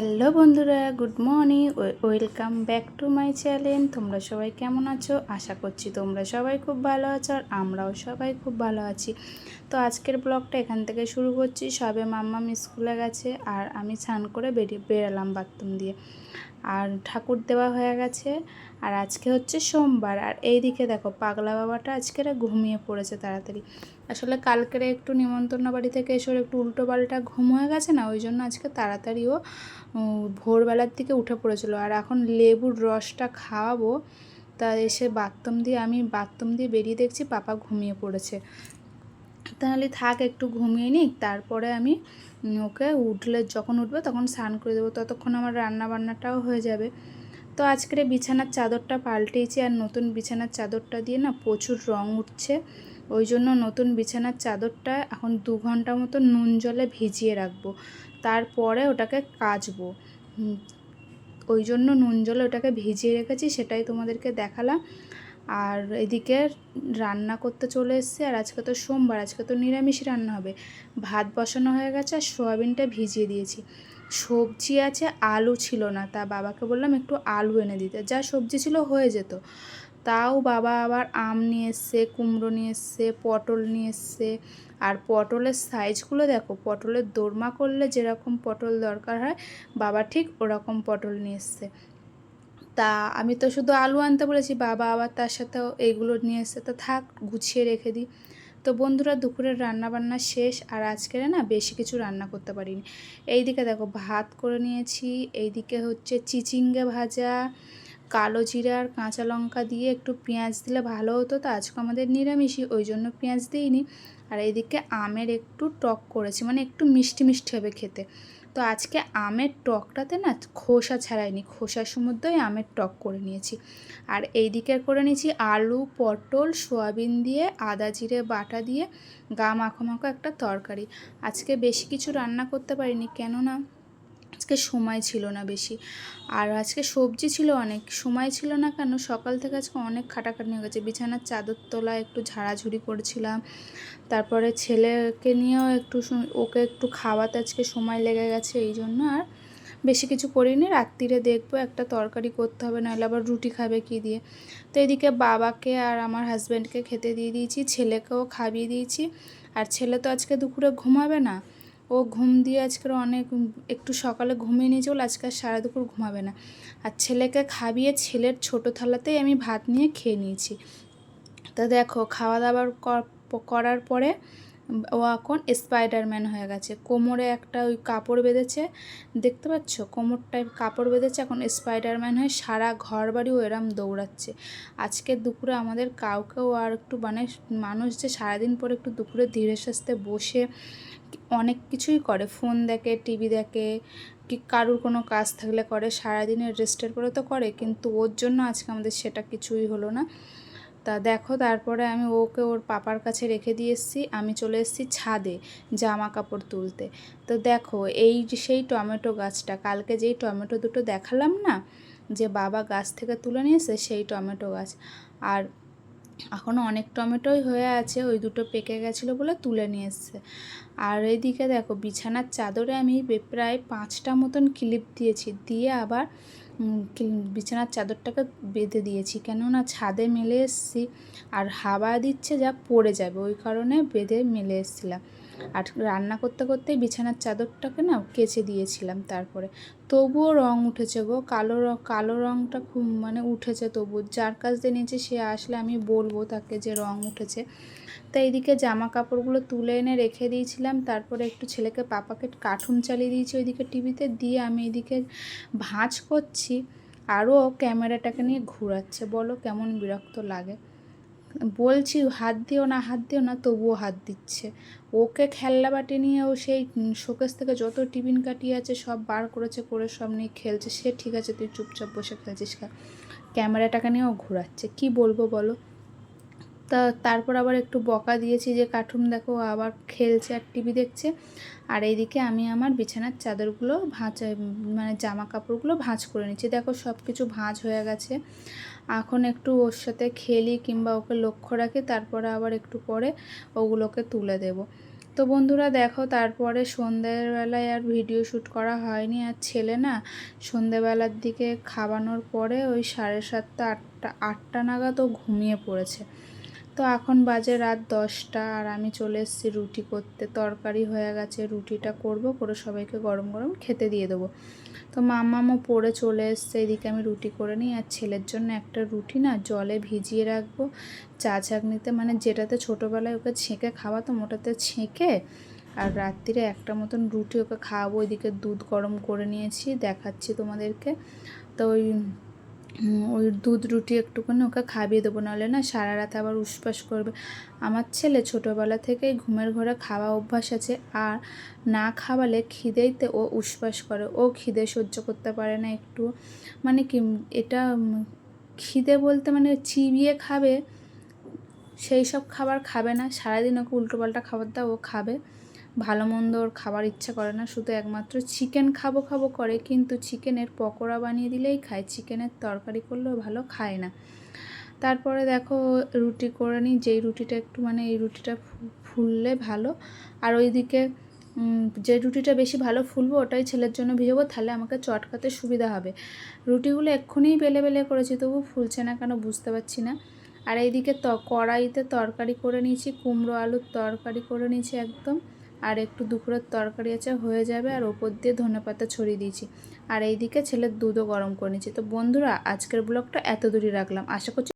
Hello বন্ধুরা, good morning welcome back to my channel. তোমরা সবাই কেমন আছো? আশা করছি তোমরা সবাই খুব ভালো আছো আর আমরাও সবাই খুব ভালো আছি। তো আজকের ব্লগটা এখান থেকে শুরু করছি। সবে মাম্মাম স্কুলে গেছে আর আমি স্নান করে বেরিয়ে বেরালাম বাথরুম দিয়ে। আর ঠাকুর দেওয়া হয়ে গেছে। আর আজকে হচ্ছে সোমবার। আর এই দিকে দেখো, পাগলা বাবাটা আজকের ঘুমিয়ে পড়েছে তাড়াতাড়ি। আসলে কালকের একটু নিমন্ত্রণ বাড়ি থেকে এসে একটু উল্টো পাল্টা ঘুম হয়ে গেছে না, ওই জন্য আজকে তাড়াতাড়িও ভোরবেলার দিকে উঠে পড়েছিল। আর এখন লেবুর রসটা খাওয়াবো। তা এসে বাথরুম দিয়ে, আমি বাথরুম দিয়ে বেরিয়ে দেখছি পাপা ঘুমিয়ে পড়েছে। তাহলে থাক, একটু ঘুমিয়ে নিক, তারপরে আমি ওকে উঠলে যখন উঠবে তখন স্নান করে দেবো। ততক্ষণ আমার রান্না বান্নাটাও হয়ে যাবে। তো আজকের বিছানার চাদরটা পাল্টেছি আর নতুন বিছানার চাদরটা দিয়ে না প্রচুর রং উঠছে। ওই জন্য নতুন বিছানার চাদরটা এখন দু ঘণ্টা মতো নুন জলে ভিজিয়ে রাখব। তারপরে ওটাকে কাচবো। ওই জন্য নুন জলে ওটাকে ভিজিয়ে রেখেছি, সেটাই তোমাদেরকে দেখালাম। আর এদিকে রান্না করতে চলে এসেছি, আর আজকে তো সোমবার, আজকে তো নিরামিষ রান্না হবে। ভাত বসানো হয়ে গেছে, আর সোয়াবিনটা ভিজিয়ে দিয়েছি। সবজি আছে, আলু ছিল না, তা বাবাকে বললাম একটু আলু এনে দিতে। যা সবজি ছিল হয়ে যেত। তাও বাবা আবার আম নিয়ে এসছে, কুমড়ো নিয়ে এসছে, পটল নিয়ে এসছে। আর পটলের সাইজগুলো দেখো, পটলের দোরমা করলে যেরকম পটল দরকার হয়, বাবা ঠিক ওরকম পটল নিয়ে এসছে। তা আমি তো শুধু আলু আনতে বলেছি, বাবা আবার তার সাথেও এইগুলো নিয়ে এসে তো থাক, গুছিয়ে রেখে দিই। তো বন্ধুরা, দুপুরের রান্না বান্না শেষ আর আজকের না বেশি কিছু রান্না করতে পারিনি। এইদিকে দেখো ভাত করে নিয়েছি, এইদিকে হচ্ছে চিচিঙ্গে ভাজা, কালো জিরা কাঁচা লঙ্কা দিয়ে একটু পেঁয়াজ দিলে ভালো হতো। তো আজকে আমাদের নিরামিষই, ওই জন্য পেঁয়াজ দিইনি। আর এইদিকে আমের একটু টক করেছি মানে একটু মিষ্টি মিষ্টি হবে খেতে। তো আজকে আমের টকটাতে না খোসা ছাড়াইনি, খোসার সমুদ্রই আমের টক করে নিয়েছি। আর এই দিকে করে নিয়েছি আলু, পটল, সোয়াবিন দিয়ে, আদা জিরে, বাটা দিয়ে, গা মাখো মাখো একটা তরকারি। আজকে বেশি কিছু রান্না করতে পারিনি, কেননা আজকে সময় ছিল না বেশি। আর আজকে সবজি ছিল অনেক। সময় ছিল না কেন? সকাল থেকে আজকে অনেক খাটাখাটনি হয়ে গেছে। বিছানার চাদর তোলা একটু ঝাড়াঝুড়ি করেছিলাম। তারপরে ছেলেকে নিয়েও একটু ওকে একটু খাওয়াতে আজকে সময় লেগে গেছে এই জন্য আর বেশি কিছু করিনি। রাত্রিরে দেখব একটা তরকারি করতে হবে, নাহলে আবার রুটি খাবে কি দিয়ে। তো এদিকে বাবাকে আর আমার হাজব্যান্ডকে খেতে দিয়ে দিয়েছি, ছেলেকেও খাইয়ে দিয়েছি। আর ছেলে তো আজকে দুপুরে ঘুমাবে না। ও ঘুম দিয়ে আজকের অনেক একটু সকালে ঘুমিয়ে নিয়ে চল আজকে সারা দুপুর ঘুমাবে না। আর ছেলেকে খাবিয়ে ছেলের ছোট থালাতেই আমি ভাত নিয়ে খেয়ে নিয়েছি। তা দেখো, খাওয়া দাওয়ার করার পরে ও এখন স্পাইডারম্যান হয়ে গেছে। কোমরে একটা ওই কাপড় বেঁধেছে। দেখতে পাচ্ছ? কোমরটায় কাপড় বেঁধেছে। এখন স্পাইডারম্যান হয়ে সারা ঘর বাড়িও এরম দৌড়াচ্ছে। আজকে দুপুরে আমাদের কাউকেও আর একটু মানে মানুষ যে সারাদিন পরে একটু দুপুরে ধীরে সাস্তে বসে অনেক কিছুই করে। ফোন দেখে, টিভি দেখে, কি কারুর কোনো কাজ থাকলে করে। সারাদিনের রেস্টের পরে তো করে। কিন্তু ওর জন্য আজকে আমাদের সেটা কিছুই হলো না। তা দেখো, তারপরে আমি ওকে ওর পাপার কাছে রেখে দিয়ে এসেছি। আমি চলে এসেছি ছাদে জামা কাপড় তুলতে। তো দেখো, এই সেই টমেটো গাছটা, কালকে যেই টমেটো দুটো দেখালাম না, যে বাবা গাছ থেকে তুলে নিয়েছে সেই টমেটো গাছ। আর এখনও অনেক টমেটোই হয়ে আছে, ওই দুটো পেকে গেছিল বলে তুলে নিয়ে এসছে। আর এইদিকে দেখো, বিছানার চাদরে আমি প্রায় পাঁচটা মতন ক্লিপ দিয়েছি। দিয়ে আবার বিছানার চাদরটাকে বেঁধে দিয়েছি। কেননা ছাদে মেলে এসছি আর হাওয়া দিচ্ছে যা পড়ে যাবে, ওই কারণে বেঁধে মেলে এসছিলাম। আর রান্না করতে করতে বিছানার চাদরটাকে না কেচে দিয়েছিলাম তারপরে। তবুও রং উঠেছে গো। কালো রং, কালো রংটা খুব মানে উঠেছে তবু যার কাছ দিয়ে নিয়েছে সে আসলে আমি বলব তাকে যে রং উঠেছে। তা এইদিকে জামা কাপড়গুলো তুলে এনে রেখে দিয়েছিলাম। তারপরে একটু ছেলেকে পাপাকে কার্টুন চালিয়ে দিয়েছি ওইদিকে টিভিতে। দিয়ে আমি এদিকে ভাঁজ করছি। আরও ক্যামেরাটাকে নিয়ে ঘুরাচ্ছে। বলো কেমন বিরক্ত লাগে। বলছি, হাত দিও না, হাত দিও না, তবুও হাত দিচ্ছে। ওকে খেলনা বাটি নিয়ে ও সেই শোকেস থেকে যত টিফিন কাটিয়ে আছে, সব বার করেছে, করে সব নিয়ে খেলছে। সে ঠিক আছে, তুই চুপচাপ বসে খেলছিস ক্যামেরাটাকে নিয়েও ঘোরাচ্ছে। কি বলব বলো? তা তারপর আবার একটু বকা দিয়েছি যে, কার্টুন দেখো, আবার খেলছে আর টিভি দেখছে। আর এইদিকে আমি আমার বিছানার চাদরগুলো ভাঁজ মানে জামা কাপড়গুলো ভাঁজ করে নিচ্ছি। দেখো সব কিছু ভাঁজ হয়ে গেছে। এখন একটু ওর সাথে খেলি কিংবা ওকে লক্ষ্য রাখি, তারপরে আবার একটু পরে ওগুলোকে তুলে দেব। তো বন্ধুরা, দেখো, তারপরে সন্ধ্যেবেলায় আর ভিডিও শ্যুট করা হয়নি। আর ছেলে না সন্ধ্যেবেলার দিকে খাওয়ানোর পরে ওই সাড়ে সাতটা, আটটা আটটা নাগাদ ও ঘুমিয়ে পড়েছে। তো এখন বাজে রাত দশটা আর আমি চলে এসেছি রুটি করতে। তরকারি হয়ে গেছে, রুটিটা করব, করে সবাইকে গরম গরম খেতে দিয়ে দেবো। তো মামামও পড়ে চলে এসছে, এদিকে আমি রুটি করে নিই। আর ছেলের জন্য একটা রুটি না জলে ভিজিয়ে রাখব। চা চাকনিতে মানে যেটাতে ছোটোবেলায় ওকে ছেঁকে খাওয়াতাম, ওটাতে ছেঁকে আর রাত্রিরে একটা মতন রুটি ওকে খাওয়াবো। ওইদিকে দুধ গরম করে নিয়েছি, দেখাচ্ছি তোমাদেরকে। তো ওই ওই দুধ রুটি একটুখানি ওকে খাইয়ে দেবো, নাহলে না সারা রাত আবার উসপাস করবে। আমার ছেলে ছোটোবেলা থেকেই ঘুমের ঘরে খাওয়া অভ্যাস আছে, আর না খাওয়ালে খিদেইতে ও উসপাস করে। ও খিদে সহ্য করতে পারে না একটু। মানে কি, এটা খিদে বলতে মানে চিবিয়ে খাবে, সেই সব খাবার খাবে না। সারাদিন ওকে উল্টোপাল্টা খাবার দাও, ও খাবে। ভালো মন্দ ওর খাবার ইচ্ছা করে না, শুধু একমাত্র চিকেন খাব খাব করে, কিন্তু চিকেনের পকোড়া বানিয়ে দিলেই খায়। চিকেনের তরকারি করলেও ভালো খায় না। তারপরে দেখো, রুটি করে নিই, যেই রুটিটা একটু মানে এই রুটিটা ফুললে ভালো। আর ওইদিকে যে রুটিটা বেশি ভালো ফুলবো, ওটাই ছেলের জন্য ভিজাবো, তাহলে আমাকে চটকাতে সুবিধা হবে। রুটিগুলো এক্ষুনি বেলে বেলে করেছি, তবু ফুলছে না কেন বুঝতে পারছি না। আর এইদিকে ত, কড়াইতে তরকারি করে নিয়েছি, কুমড়ো আলুর তরকারি করে নিয়েছি একদম। আর একটু দুপুরের তরকারি আছে, হয়ে যাবে। আর ওপর দিয়ে ধনে পাতা ছড়িয়ে দিয়েছি। আর এইদিকে ছেলের দুধও গরম করে নিয়েছি। তো বন্ধুরা, আজকের ব্লগটা এত দূরই রাখলাম। আশা করছি